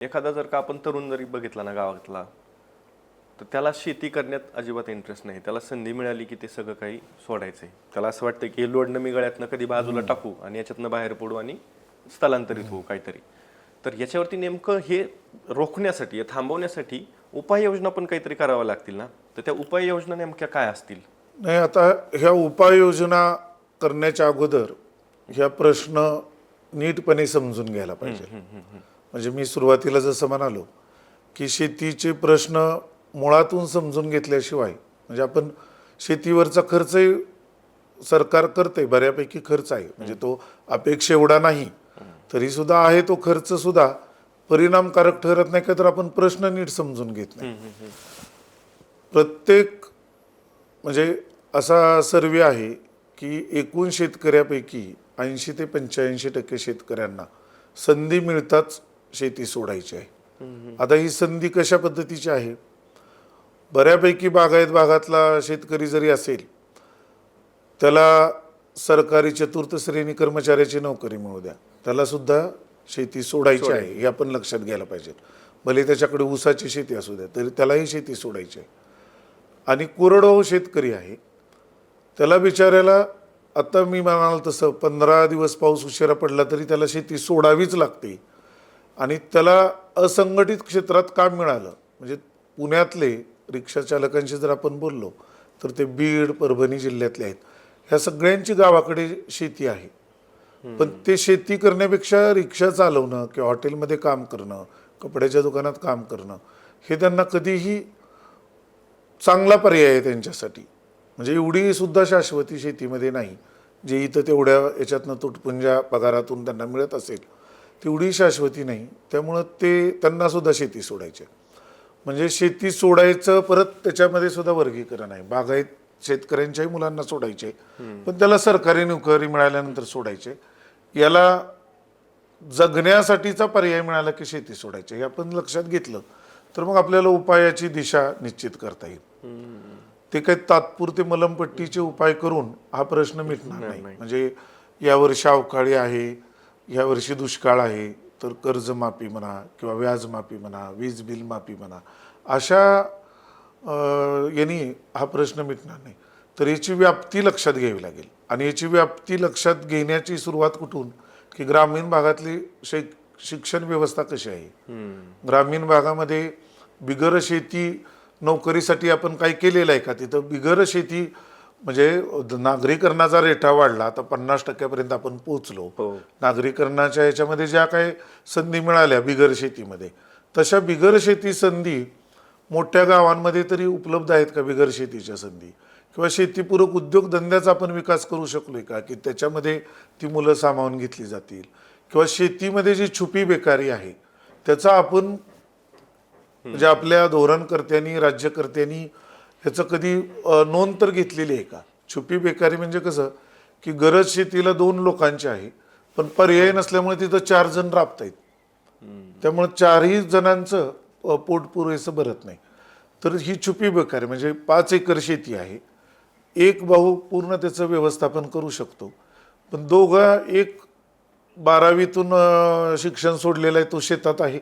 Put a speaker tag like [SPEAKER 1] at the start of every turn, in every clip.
[SPEAKER 1] एखादा जर का आपण तरुण जरी बघितला ना गावातला तर त्याला शेती करण्यात अजिबात इंटरेस्ट नाही. त्याला संधी मिळाली की ते सगळं काही सोडायचंय. त्याला असं वाटतं की हे लोडणं मी गळ्यातनं कधी बाजूला टाकू आणि याच्यातनं बाहेर पडू आणि स्थलांतरित होऊ काहीतरी. तर याच्यावरती नेमकं हे रोखण्यासाठी थांबवण्यासाठी उपाययोजना पण काहीतरी कराव्या लागतील ना? तर त्या उपाययोजना नेमक्या काय असतील?
[SPEAKER 2] नाही आता ह्या उपाययोजना करण्याच्या अगोदर ह्या प्रश्न नीटपणे समजून घ्यायला पाहिजे. म्हणजे मी सुरुवातीला जसं म्हणालो की शेतीचे प्रश्न मुळातून समजून घेतल्याशिवाय म्हणजे आपण शेतीवरचा खर्चही सरकार करते बऱ्यापैकी खर्च आहे. म्हणजे तो अपेक्षा एवढा नाही तरी सुद्धा आहे तो खर्च सुद्धा परिणामकारक ठरत नाही का तर आपण प्रश्न नीट समजून घेत नाही. प्रत्येक म्हणजे असा सर्वे आहे की एकूण शेतकऱ्यापैकी ऐंशी ते पंच्याऐंशी टक्के शेतकऱ्यांना संधी मिळताच शेती सोडायची आहे. आता ही संधी कशा पद्धतीची आहे? बऱ्यापैकी बागायत भागातला शेतकरी जरी असेल त्याला सरकारी चतुर्थ श्रेणी कर्मचाऱ्याची नोकरी मिळू द्या. त्याला सुद्धा शेती सोडायची आहे हे आपण लक्षात घ्यायला पाहिजे. भले त्याच्याकडे ऊसाची शेती असू द्या तरी त्यालाही शेती सोडायची आहे. आणि कोरडवाहू शेतकरी आहे त्याला बिचाऱ्याला आता मी म्हणाल तसं पंधरा दिवस पाऊस उशिरा पडला तरी त्याला शेती सोडावीच लागते. आणि त्याला असंघटित क्षेत्रात काम मिळालं. म्हणजे पुण्यातले रिक्षा चालकांशी जर आपण बोललो तर ते बीड परभणी जिल्ह्यातले आहेत. ह्या सगळ्यांची गावाकडे शेती आहे. पण ते शेती करण्यापेक्षा रिक्षा चालवणं किंवा हॉटेलमध्ये काम करणं कपड्याच्या दुकानात काम करणं हे त्यांना कधीही चांगला पर्याय आहे त्यांच्यासाठी. म्हणजे एवढी सुद्धा शाश्वती शेतीमध्ये नाही जे इथं तेवढ्या याच्यातनं तुटपुंजा पगारातून त्यांना मिळत असेल. तेवढी शाश्वती नाही. त्यामुळं ते त्यांना सुद्धा शेती सोडायची. म्हणजे शेती सोडायचं परत त्याच्यामध्ये सुद्धा वर्गीकरण आहे. बागायत शेतकऱ्यांच्याही मुलांना सोडायचे पण त्याला सरकारी नोकरी मिळाल्यानंतर सोडायचे याला जगण्यासाठीचा पर्याय मिळाला की शेती सोडायची हे आपण लक्षात घेतलं तर मग आपल्याला उपायाची दिशा निश्चित करता येईल. ते काही तात्पुरते मलमपट्टीचे उपाय करून हा प्रश्न मिटणार नाही. म्हणजे यावर्षी अवकाळी आहे यावर्षी दुष्काळ आहे तर कर्जमाफी म्हणा किंवा व्याजमाफी म्हणा वीज बिल माफी म्हणा अशा यांनी हा प्रश्न मिटणार नाही. तर याची व्याप्ती लक्षात घ्यावी लागेल. आणि याची व्याप्ती लक्षात घेण्याची सुरुवात कुठून? की ग्रामीण भागातली शै शिक्षण व्यवस्था कशी आहे? ग्रामीण भागामध्ये बिगर शेती नोकरीसाठी आपण काही केलेलं आहे का? तिथं बिगर शेती म्हणजे नागरीकरणाचा रेटा वाढला आता पन्नास टक्क्यापर्यंत आपण पोहोचलो.
[SPEAKER 1] हो.
[SPEAKER 2] नागरीकरणाच्या याच्यामध्ये ज्या काही संधी मिळाल्या बिगर शेतीमध्ये तशा बिगर शेती संधी मोठ्या गावांमध्ये तरी उपलब्ध आहेत का बिगर शेतीच्या संधी? किंवा शेतीपूरक उद्योगधंद्याचा आपण विकास करू शकलोय का? की त्याच्यामध्ये ती मुलं सामावून घेतली जातील? किंवा शेतीमध्ये जी छुपी बेकारी आहे त्याचा आपण म्हणजे आपल्या धोरणकर्त्यांनी राज्यकर्त्यांनी ह्याचं कधी नोंद तर घेतलेली आहे का? छुपी बेकारी म्हणजे कसं की गरज शेतीला दोन लोकांची आहे पण पर्याय नसल्यामुळे तिथं चार जण राबतायत. त्यामुळे चारही जणांचं पोटपुरेसं पोट पुरेसं भरत नाही. तर ही छुपी बेकारी म्हणजे पाच एकर शेती आहे. एक भाऊ पूर्ण त्याचं व्यवस्थापन करू शकतो. पण दोघा एक बारावीतून शिक्षण सोडलेलं आहे तो शेतात आहे.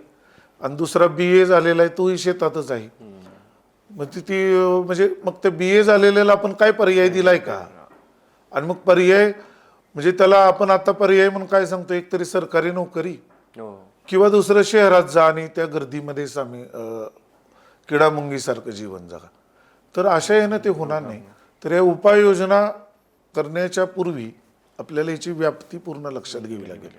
[SPEAKER 2] आणि दुसरा बी ए झालेला आहे तोही शेतातच आहे. मग ती ती म्हणजे मग त्या बी ए झालेल्याला आपण काय पर्याय दिलाय का? आणि मग पर्याय म्हणजे त्याला आपण आता पर्याय म्हणून काय सांगतो? एक तरी सरकारी नोकरी.
[SPEAKER 1] हो.
[SPEAKER 2] किंवा दुसरं शहरात जा आणि त्या गर्दीमध्ये सामी किडामुंगीसारखं जीवन जगा. तर अशा यानं ते होणार नाही. तर या उपाययोजना करण्याच्या पूर्वी आपल्याला याची व्याप्ती पूर्ण लक्षात घ्यावी लागेल.